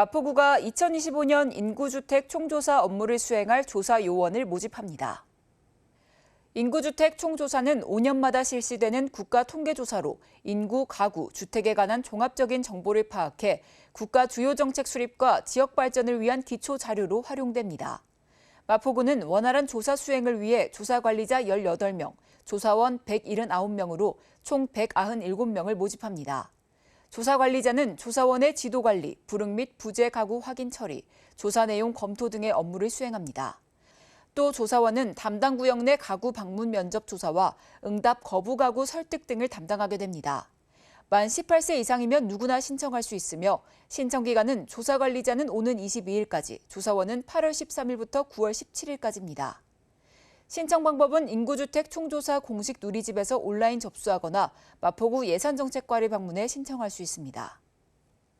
마포구가 2025년 인구주택 총조사 업무를 수행할 조사 요원을 모집합니다. 인구주택 총조사는 5년마다 실시되는 국가 통계조사로 인구, 가구, 주택에 관한 종합적인 정보를 파악해 국가 주요 정책 수립과 지역 발전을 위한 기초 자료로 활용됩니다. 마포구는 원활한 조사 수행을 위해 조사 관리자 18명, 조사원 179명으로 총 197명을 모집합니다. 조사 관리자는 조사원의 지도 관리, 불응 및 부재 가구 확인 처리, 조사 내용 검토 등의 업무를 수행합니다. 또 조사원은 담당 구역 내 가구 방문 면접 조사와 응답 거부 가구 설득 등을 담당하게 됩니다. 만 18세 이상이면 누구나 신청할 수 있으며 신청 기간은 조사 관리자는 오는 22일까지, 조사원은 8월 13일부터 9월 17일까지입니다. 신청 방법은 인구주택 총조사 공식 누리집에서 온라인 접수하거나 마포구 예산정책과를 방문해 신청할 수 있습니다.